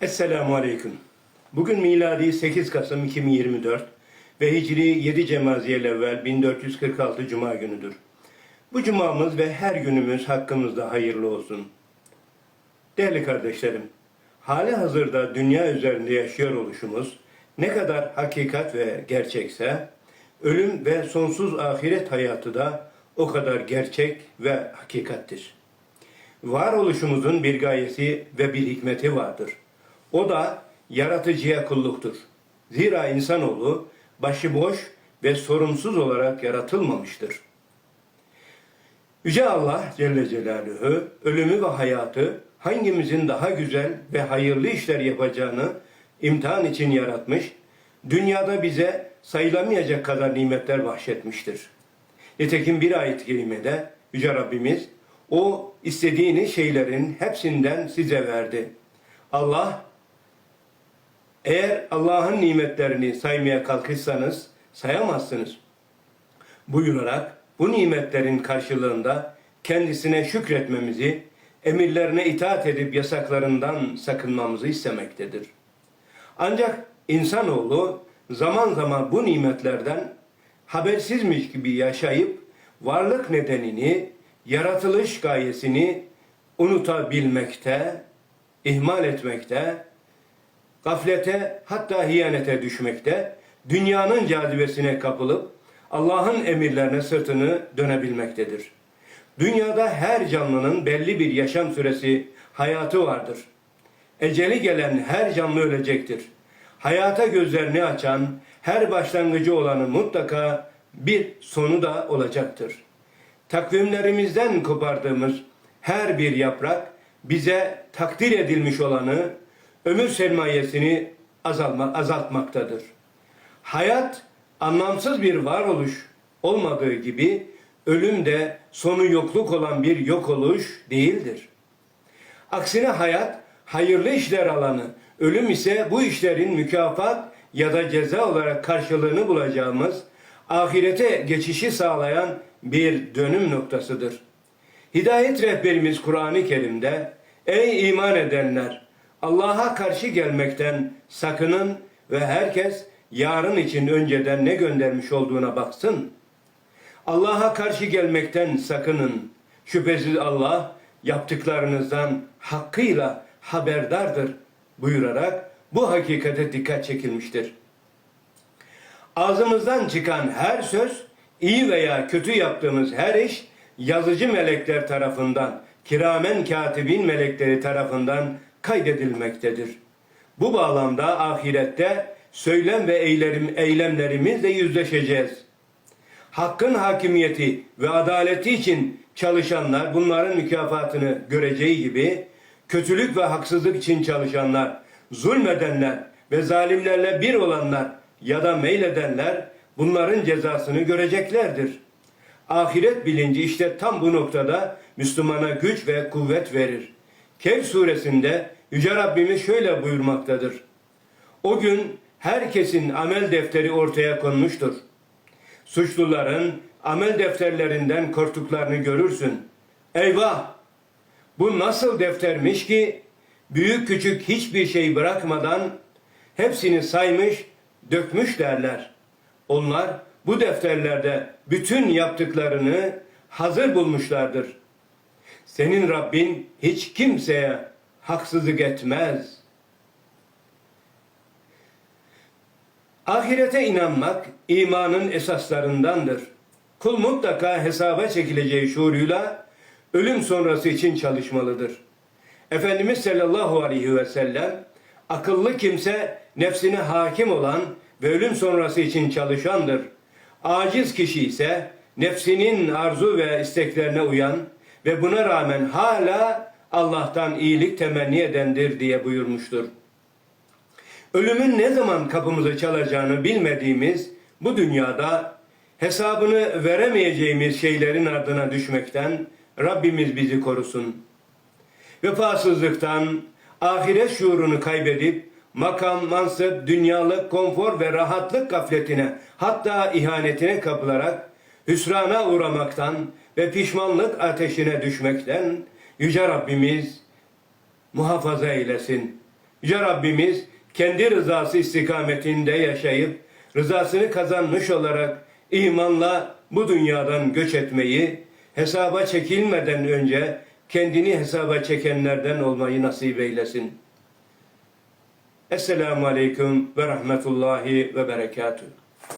Esselamu Aleyküm. Bugün miladi 8 Kasım 2024 ve Hicri 7 Cemaziyel evvel 1446 Cuma günüdür. Bu cumamız ve her günümüz hakkımızda hayırlı olsun. Değerli kardeşlerim, hali hazırda dünya üzerinde yaşıyor oluşumuz ne kadar hakikat ve gerçekse, ölüm ve sonsuz ahiret hayatı da o kadar gerçek ve hakikattir. Varoluşumuzun bir gayesi ve bir hikmeti vardır. O da yaratıcıya kulluktur. Zira insanoğlu başıboş ve sorumsuz olarak yaratılmamıştır. Yüce Allah Celle Celaluhu ölümü ve hayatı hangimizin daha güzel ve hayırlı işler yapacağını imtihan için yaratmış, dünyada bize sayılamayacak kadar nimetler bahşetmiştir. Nitekim bir ayet-i kerimede Yüce Rabbimiz o istediğiniz şeylerin hepsinden size verdi. Allah eğer Allah'ın nimetlerini saymaya kalkışsanız sayamazsınız. Buyurarak bu nimetlerin karşılığında kendisine şükretmemizi, emirlerine itaat edip yasaklarından sakınmamızı istemektedir. Ancak insanoğlu zaman zaman bu nimetlerden habersizmiş gibi yaşayıp varlık nedenini, yaratılış gayesini unutabilmekte, ihmal etmekte, gaflete hatta hiyanete düşmekte, dünyanın cazibesine kapılıp Allah'ın emirlerine sırtını dönebilmektedir. Dünyada her canlının belli bir yaşam süresi, hayatı vardır. Eceli gelen her canlı ölecektir. Hayata gözlerini açan, her başlangıcı olanı mutlaka bir sonu da olacaktır. Takvimlerimizden kopardığımız her bir yaprak bize takdir edilmiş olanı, ömür sermayesini azalma, azaltmaktadır. Hayat anlamsız bir varoluş olmadığı gibi ölüm de sonu yokluk olan bir yok oluş değildir. Aksine hayat hayırlı işler alanı, ölüm ise bu işlerin mükafat ya da ceza olarak karşılığını bulacağımız ahirete geçişi sağlayan bir dönüm noktasıdır. Hidayet rehberimiz Kur'an-ı Kerim'de ey iman edenler Allah'a karşı gelmekten sakının ve herkes yarın için önceden ne göndermiş olduğuna baksın. Allah'a karşı gelmekten sakının. Şüphesiz Allah yaptıklarınızdan hakkıyla haberdardır buyurarak bu hakikate dikkat çekilmiştir. Ağzımızdan çıkan her söz, iyi veya kötü yaptığımız her iş yazıcı melekler tarafından, kiramen katibin melekleri tarafından kaydedilmektedir. Bu bağlamda ahirette söylem ve eylerim, eylemlerimizle yüzleşeceğiz. Hakkın hakimiyeti ve adaleti için çalışanlar bunların mükafatını göreceği gibi kötülük ve haksızlık için çalışanlar, zulmedenler ve zalimlerle bir olanlar ya da meyledenler bunların cezasını göreceklerdir. Ahiret bilinci işte tam bu noktada Müslümana güç ve kuvvet verir. Kehf suresinde Yüce Rabbimiz şöyle buyurmaktadır. O gün herkesin amel defteri ortaya konmuştur. Suçluların amel defterlerinden korktuklarını görürsün. Eyvah! Bu nasıl deftermiş ki büyük küçük hiçbir şey bırakmadan hepsini saymış, dökmüş derler. Onlar bu defterlerde bütün yaptıklarını hazır bulmuşlardır. Senin Rabbin hiç kimseye haksızlık etmez. Ahirete inanmak imanın esaslarındandır. Kul mutlaka hesaba çekileceği şuuruyla ölüm sonrası için çalışmalıdır. Efendimiz sallallahu aleyhi ve sellem akıllı kimse nefsine hakim olan ve ölüm sonrası için çalışandır. Aciz kişi ise nefsinin arzu ve isteklerine uyan ve buna rağmen hala Allah'tan iyilik temenni edendir diye buyurmuştur. Ölümün ne zaman kapımızı çalacağını bilmediğimiz bu dünyada hesabını veremeyeceğimiz şeylerin ardına düşmekten Rabbimiz bizi korusun. Vefasızlıktan, ahiret şuurunu kaybedip makam, mansıp, dünyalık, konfor ve rahatlık gafletine hatta ihanetine kapılarak hüsrana uğramaktan ve pişmanlık ateşine düşmekten Yüce Rabbimiz muhafaza eylesin. Yüce Rabbimiz kendi rızası istikametinde yaşayıp rızasını kazanmış olarak imanla bu dünyadan göç etmeyi hesaba çekilmeden önce kendini hesaba çekenlerden olmayı nasip eylesin. Esselamu Aleyküm ve Rahmetullahi ve Berekatuhu.